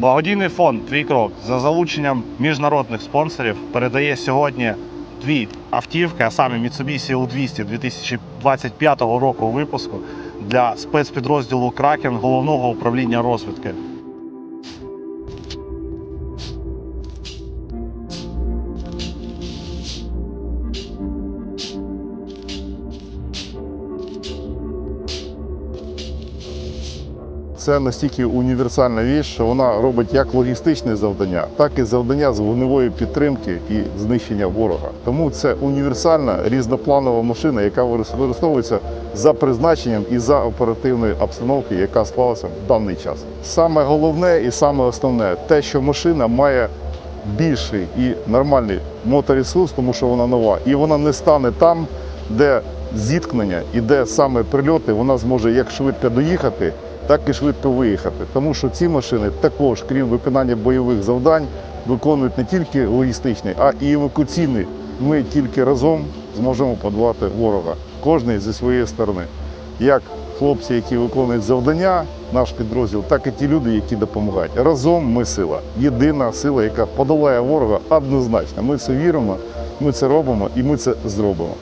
Благодійний фонд Твій крок за залученням міжнародних спонсорів передає сьогодні дві автівки, а саме Mitsubishi u 200 2025 року випуску для спецпідрозділу Кракен головного управління розвідки. Це настільки універсальна річ, що вона робить як логістичне завдання, так і завдання з вогневої підтримки і знищення ворога. Тому це універсальна різнопланова машина, яка використовується за призначенням і за оперативної обстановки, яка склалася в даний час. Саме головне і саме основне те, що машина має більший і нормальний моторесурс, тому що вона нова, і вона не стане там, де зіткнення і де саме прильоти, вона зможе як швидко доїхати, так і швидко виїхати. Тому що ці машини також, крім виконання бойових завдань, виконують не тільки логістичний, а і евакуаційний. Ми тільки разом зможемо подолати ворога, кожний зі своєї сторони. Як хлопці, які виконують завдання, наш підрозділ, так і ті люди, які допомагають. Разом ми сила. Єдина сила, яка подолає ворога однозначно. Ми це віримо, ми це робимо і ми це зробимо.